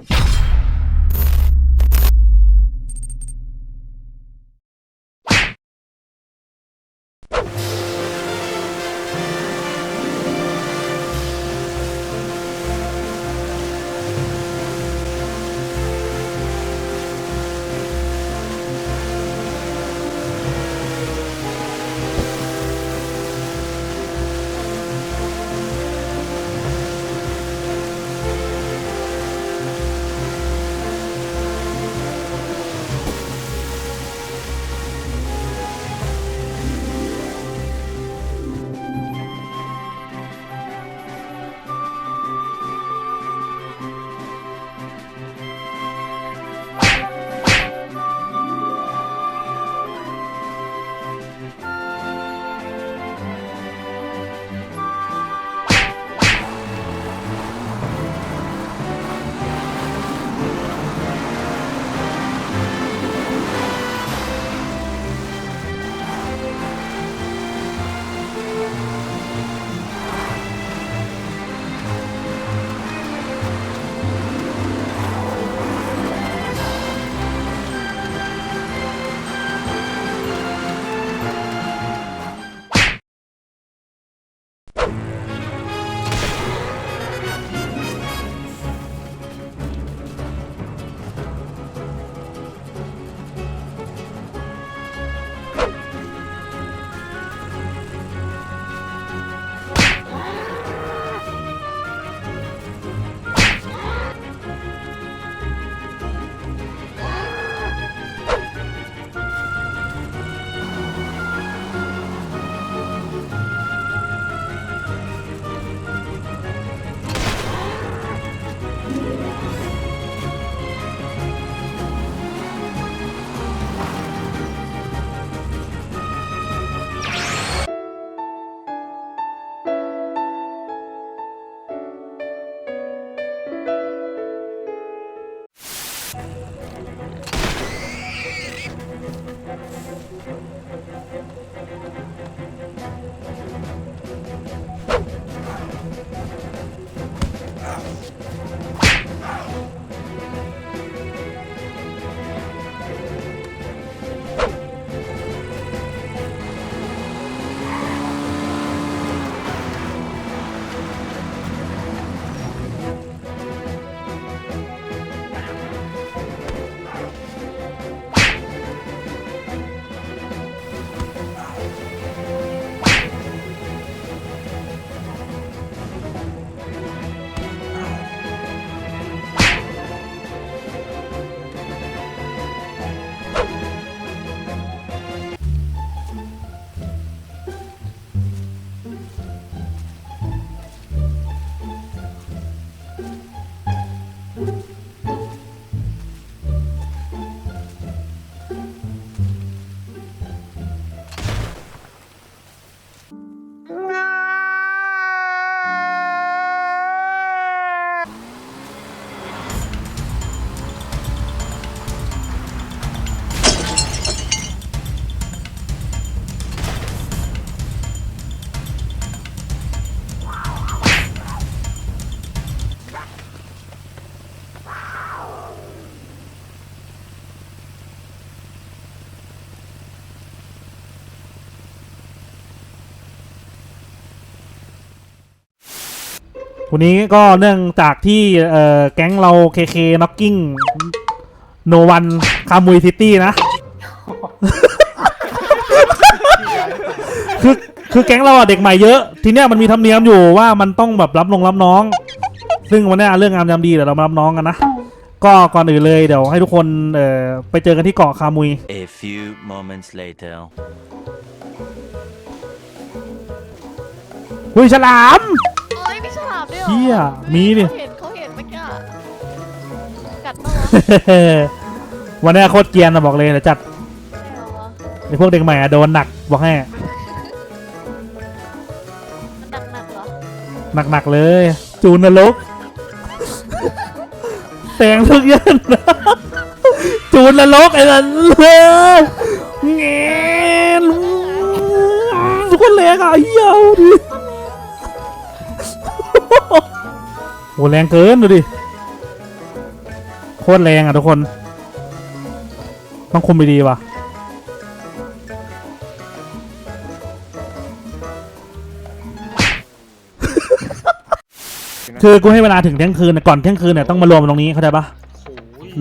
you วันนี้ก็เนื่องจากที่เอ่อแก๊งเราเคเคน็อกกิ้งโนวันคามุยซิตี้นะ คือคือแก๊งเราอะเด็กใหม่เยอะ ทีเนี้ยมันมีธรรมเนียมอยู่ว่ามันต้องแบบรับลงรับน้อง ซึ่งวันเนี้ยเรื่องงามยามดีเดี๋ยวเรามารับน้องกันนะ ก็ก่อนอื่นเลยเดี๋ยวให้ทุกคนเอ่อไปเจอกันที่เกาะคามุย A few moments later. หุยฉลาม หรอเหี้ยมีดิ เขาเห็นเขาเห็นเมื่อกี้อะกัดปะวะวันเนี้ยโคตรเกรียนนะบอกเลยเดี๋ยวจัดไม่เอาวะไอพวกเด็กใหม่อะโดนหนักบอกให้มันหนักๆเหรอหนักๆเลย จูนนรกแสงทุกเย็นจูนนรกไอ้นั่นเลยเงี้ยทุกคนแรงอะเหี้ยเอาดิ โหแรงเกินดูดิตรแรงอะทุกคน ต้องคุมดีๆว่ะ คือกูให้เวลาถึงเที่ยงคืนน่ะก่อนเที่ยงคืนเนี่ยต้องมารวมตรงนี้เข้าใจปะ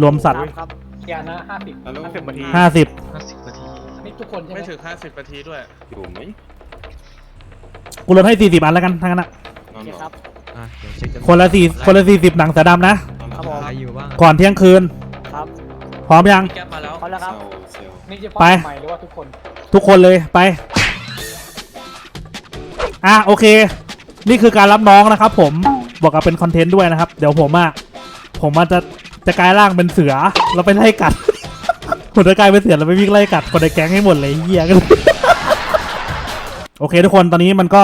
รวมสัตว์ ครับเคลียร์นะห้าสิบห้าสิบนาทีห้าสิบห้าสิบนาทีนี่ทุกคนใช่ไหมไม่ถึงห้าสิบนาทีด้วย อยู่ไหมกูลดให้สี่สิบอันแล้วกันทั้งนั้นอะนอนโอเคหรอครับ อะเดี๋ยวเช็คกันคนละสี่คนละสี่สิบหนังเสือดำนะนอนหครับรผอมใครอยู่บ้างอะก่อนเที่ยงคืน ครับพร้อมยังแก้มาแล้วเขาแล้วครับเซลล์เซลล์นี่จะไป ใหม่หรือว่าทุกคน ทุกคนเลยไป อะโอเค นี่คือการรับน้องนะครับผมบอกกับเป็นคอนเทนต์ด้วยนะครับ เดี๋ยวผมอะผมอาจจะจะกลายร่างเป็นเสือแล้วไปไล่กัด ผมจะกลายเป็นเสือแล้วไปวิ่งไล่กัดคนในแก๊งให้หมดเลยเฮียกัน โอเคทุกคนตอนนี้มันก็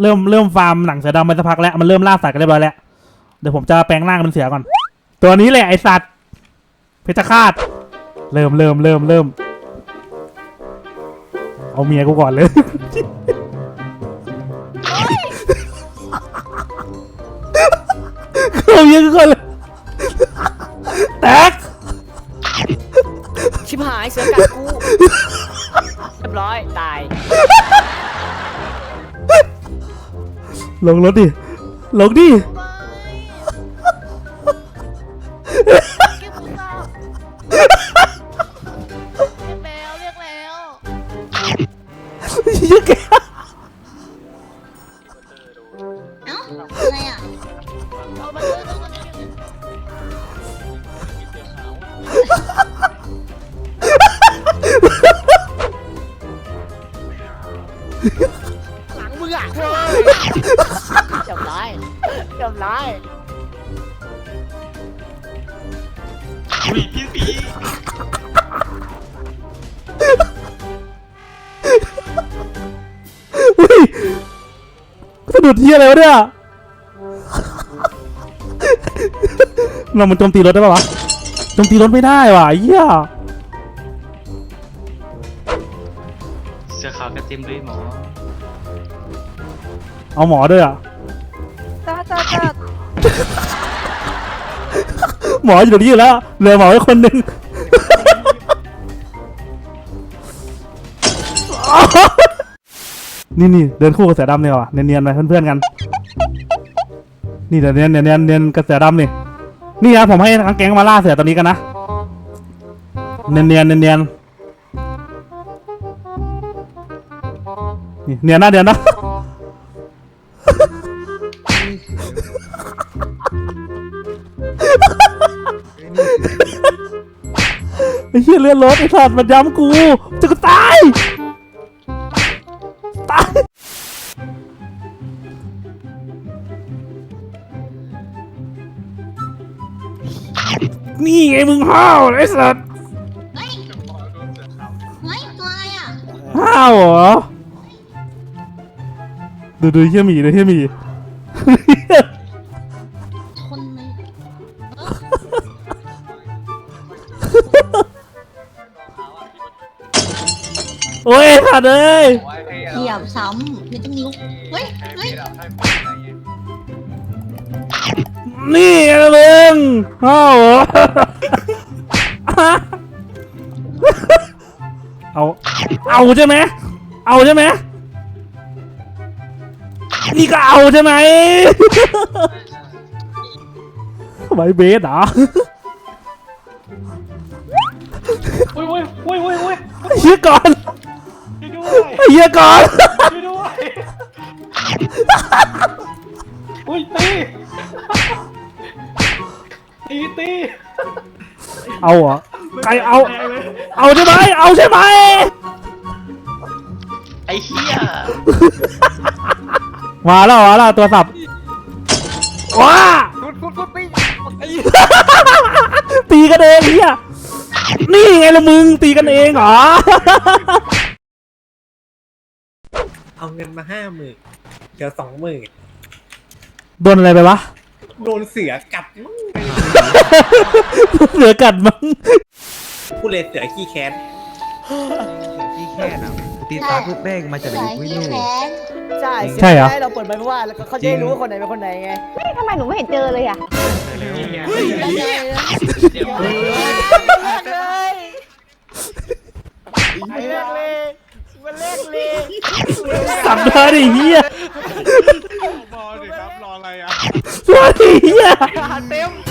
เริ่มเริ่มฟาร์มหนังเสือดำไปสักพักแล้วมันเริ่มล่าสัตว์กันเรียบร้อยแล้วเดี๋ยวผมจะแปลงร่างเป็นเสือก่อน ตัวนี้แหละไอสัตว์เพชรฆาตเริ่มเริ่มเริ่มเริ่มเอาเมียกูก่อนเลยเอาเมียกูก่อนเลยแตกชิบหายเสือกัดกูเรียบร้อยตาย ลงรถดิ ลงดิ หลังมึงอะเรียบร้อยเรียบร้อยอุ้ยพี่สีอุ้ยสะดุดเฮียอะไรวะเนี่ยเรามันโจมตีรถได้ปะวะโจมตีรถไม่ได้ว่ะเฮียเสื้อขาวกระเทียมด้วยหมอ เอาหมอด้วยอะ จ้าจ้าจ้าหมออยู่ตรงนี้อยู่แล้วเหลือหมอไว้คนหนึ่ง นี่นี่เดินคู่กับเสือดำเนี่ยว่ะเนียนๆไปเพื่อนๆกัน นี่เดี๋ยวเนียนเนียนเนียนเนียนกับเสือดำนี่ นี่นะผมให้ทั้งแก๊งมาล่าเสือตัวนี้กันนะ เนียนเนียนเนียนเนียนนี่เนียนนะเนียนนะ หี้ยเลื่อนรถไอ้สัตว์มันย้ำกูจะกูตายตายนี่ไงมึงห้าวไอ้สัตว์เฮ้ยเฮ้ยตัวอะไรอะห้าวเหรอดูดูเฮียหมีดูเฮียหมี โอ้ยไอ้สัตว์เอ้ยเหยียบซ้ำไม่ต้องนิ้วเฮ้ยเฮ้ยนี่ไงมึงห้าวเหรอเอาเอาใช่ไหมเอาใช่ไหมนี่ก็เอาใช่ไหมไวเบสเหรออุ้ยอุ้ยอุ้ยอุ้ยอุ้ยเฮียก่อน ช่วยด้วยเฮียก่อน ช่วยด้วยอุ้ยตีตีตีเอาเหรอใครเอา เอาใช่ไหมเอาใช่ไหมไอ้เหี้ยมาแล้วมาแล้วตัวสับว้ากุดกุดกุดตีตีกันเองเฮียนี่ไงละมึงตีกันเองเหรอ เอาเงินมาห้าหมื่นเดี๋ยวสองหมื่นโดนอะไรไปวะ โดนเสือกัดมั้งเสือกัดมั้งผู้เล่นเสือขี้แค้นขี้แค้นอะตีตาทุกแป้งมาจากไหนไม่รู้ นใช่ใช่เหรอ เราเปิดไปเพราะว่าแล้วเขาจะได้รู้ว่าคนไหนเป็นคนไหนไง ทำไมหนูไม่เห็นเจอเลยอะเลย ไงนะเดี๋ยวสับเลยดิเฮียบอลดิครับรออะไรอะสวัสดีเฮียเต็ม